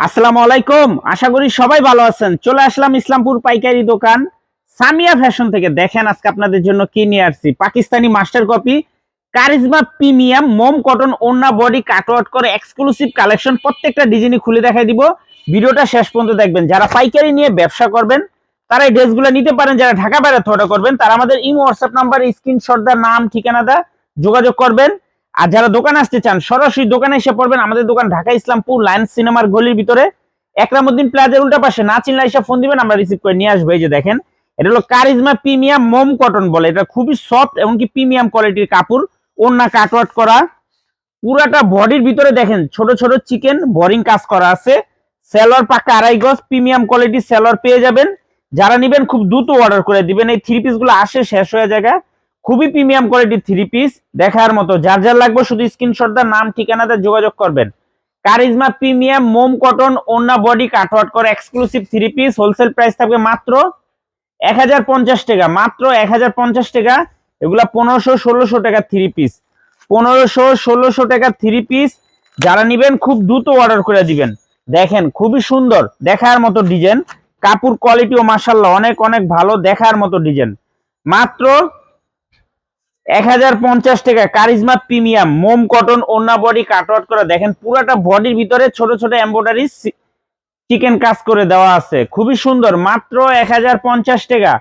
আসসালামু আলাইকুম। আশা করি সবাই ভালো আছেন। চলে আসলাম ইসলামপুর পাইকারি দোকান। সামিয়া ফ্যাশন থেকে দেখেন আজকে আপনাদের জন্য কি নিয়ে আসছি। Pakistani master copy, charisma premium, মোম কটন ওন্না বডি কাটওয়ার্ট করে এক্সক্লুসিভ কালেকশন প্রত্যেকটা ডিজাইনই খুলে দেখাই দিব। ভিডিওটা শেষ পর্যন্ত দেখবেন। যারা পাইকারি নিয়ে ব্যবসা করবেন, তারা এই ড্রেসগুলো নিতে পারেন। যারা ঢাকা বাইরে অর্ডার করবেন, তারা আমাদের ইমো, হোয়াটসঅ্যাপ নাম্বার স্ক্রিনশট দা নাম, ঠিকানা দা যোগাযোগ করবেন। আর যারা দোকানে আসতে চান, সরাসরি দোকানে এসে পড়বেন আমাদের দোকান ঢাকা ইসলামপুর, লায়ন্স সিনেমার গলির ভিতরে। একরামুদ্দিন প্লাজার উল্টা পাশে, না চিনলে এসে ফোন দিবেন, আমরা রিসিভ করে নিয়ে আসব। এই যে দেখেন, এটা হলো কারিজমা প্রিমিয়াম মোম কটন বলে। এটা খুবই সফট এমনকি প্রিমিয়াম কোয়ালিটির কাপড় ওন্না কাটওয়ার্ট করা। পুরাটা বডির ভিতরে দেখেন, ছোট ছোট চিকেন বোরিং কাজ করা আছে। সেলর পাকা আড়াই গজ, প্রিমিয়াম কোয়ালিটির সেলর পেয়ে যাবেন। যারা নিবেন, খুব দ্রুত অর্ডার করে দিবেন। এই থ্রি পিসগুলো আসে, শেষ হয়ে জায়গা খুবই প্রিমিয়াম কোয়ালিটির থ্রি পিস দেখার মতো, যার যার লাগবে শুধু স্ক্রিনশট দা নাম, ঠিকানাতে যোগাযোগ করবেন। কারিজমা প্রিমিয়াম মোম কটন ওন্না বডি কাটওয়ার্ট করে exclusive three piece wholesale price থাকবে মাত্র এক হাজার পঞ্চাশ টাকা, মাত্র এক হাজার পঞ্চাশ টাকা। এগুলা পনেরোশো ষোলোশো টাকা থ্রি পিস পনেরোশো ষোলোশো টাকা থ্রি পিস যারা নিবেন, খুব দ্রুত অর্ডার করে দিবেন। দেখেন, খুবই সুন্দর, দেখার মতো ডিজাইন কাপড় কোয়ালিটিও মাসাল্লাহ অনেক অনেক ভালো, দেখার মতো ডিজাইন মাত্র এক হাজার পঞ্চাশ টাকা, কারিজমা প্রিমিয়াম, মোম, কটন ওন্না বডি কাটওয়ার্ট করা দেখেন, পুরাটা বডির ভিতরে ছোট ছোট এমব্রয়ডারি চিকেন কাজ করে দেওয়া আছে। খুবই সুন্দর, মাত্র এক হাজার পঞ্চাশ টাকা।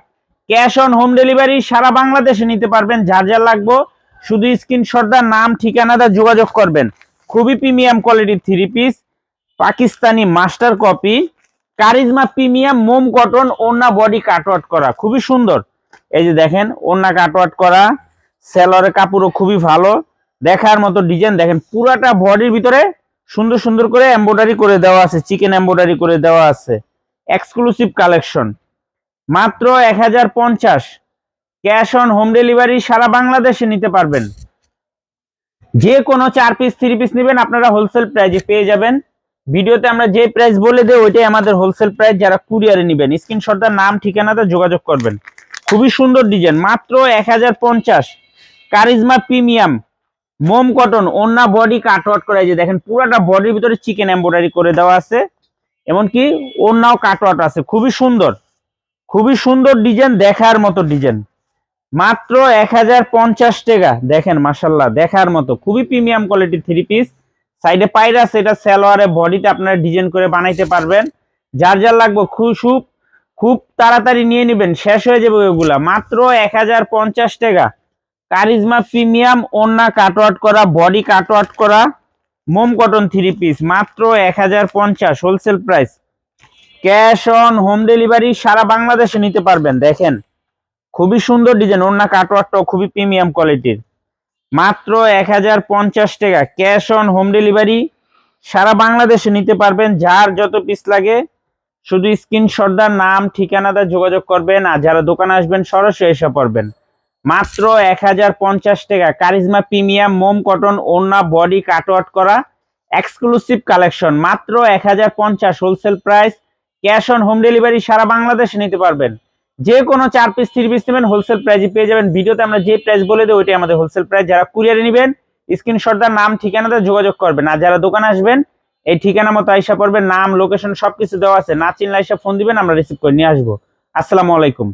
ক্যাশ অন হোম ডেলিভারি সারা বাংলাদেশে নিতে পারবেন, যার যার লাগবো। শুধু স্ক্রিনশট দা নাম, ঠিকানা দা যোগাযোগ করবেন। খুবই প্রিমিয়াম কোয়ালিটির three piece Pakistani master copy charisma premium, মোম, কটন ওন্না বডি কাটওয়ার্ট করা। খুবই সুন্দর। এই যে দেখেন ওন্না কাটওয়ার্ট করা। সেলরের কাপড়ও খুবই ভালো। দেখার মতো ডিজাইন দেখেন, পুরাটা বডির ভিতরে সুন্দর সুন্দর করে এমব্রয়ডারি করে দেওয়া আছে চিকেন এমব্রয়ডারি করে দেওয়া আছে। এক্সক্লুসিভ কালেকশন মাত্র এক হাজার পঞ্চাশ। ক্যাশ অন হোম ডেলিভারি সারা বাংলাদেশে নিতে পারবেন। যে কোনো চার পিস থ্রি পিস নেবেন, আপনারা হোলসেল প্রাইজে পেয়ে যাবেন। ভিডিওতে আমরা যে প্রাইস বলে দেই, ওইটাই আমাদের হোলসেল প্রাইস যারা কুরিয়ারে নেবেন। স্ক্রিনশটটার নাম, ঠিকানাতে যোগাযোগ করবেন। খুবই সুন্দর ডিজাইন মাত্র এক হাজার পঞ্চাশ। কারিজমা প্রিমিয়াম, মোম কটন, ওন্না বডি কাটওয়ার্ট করা যে দেখেন পুরাটা বডির ভিতরে চিকেন এমব্রয়ডারি করে দেওয়া আছে, এমনকি ওন্নাও কাটওয়ার্ট আছে, খুবই সুন্দর খুবই সুন্দর ডিজাইন, দেখার মতো ডিজাইন, মাত্র এক হাজার পঞ্চাশ টাকা, দেখেন মাসাল্লাহ দেখার মতো, খুবই প্রিমিয়াম কোয়ালিটির থ্রি পিস, সাইডে পাইর আছে এটা সালোয়ারে বডিতে আপনারা ডিজাইন করে বানাইতে পারবেন, যার যার লাগবে খুব খুব তাড়াতাড়ি নিয়ে নেবেন, শেষ হয়ে যাবে ওইগুলা মাত্র এক হাজার পঞ্চাশ টাকা কারিজমা প্রিমিয়াম, ওন্না কাটওয়ার্ট করা, বডি কাটওয়ার্ট করা, মোম কটন থ্রি পিস মাত্র এক হাজার পঞ্চাশ wholesale price cash on home delivery সারা বাংলাদেশে নিতে পারবেন, দেখেন। খুবই সুন্দর ডিজাইন ওন্না কাটওয়ার্টটাও খুবই প্রিমিয়াম কোয়ালিটির মাত্র এক হাজার পঞ্চাশ টাকা ক্যাশ অন হোম ডেলিভারি সারা বাংলাদেশে নিতে পারবেন, যার যত পিস লাগে। শুধু স্ক্রিনশট দা নাম ঠিকানাটা যোগাযোগ করবেন, আর যারা দোকানে আসবেন, সরাসরি এসে পড়বেন। মাত্র এক হাজার পঞ্চাশ টাকা। কারিজমা প্রিমিয়াম মোম কটন ওনা বডি কাটওয়ার্ট করা এক্সক্লুসিভ কালেকশন মাত্র এক হাজার পঞ্চাশ wholesale price cash on home delivery সারা বাংলাদেশে নিতে পারবেন। যে কোনো চার পিস থ্রি পিস নেবেন হোলসেল প্রাইজে পেয়ে যাবেন। ভিডিওতে আমরা যে প্রাইস বলে দিই ওইটাই আমাদের হোলসেল প্রাইস যারা কুরিয়ারে নেবেন স্ক্রিনশট দার নাম, ঠিকানাতে যোগাযোগ করবেন। আর যারা দোকানে আসবেন, এই ঠিকানা মতো আইসা পড়বেন। নাম লোকেশন সবকিছু দেওয়া আছে। না চিনলে আইসা ফোন দিবেন, আমরা রিসিভ করে নিয়ে আসব। আসসালামু আলাইকুম।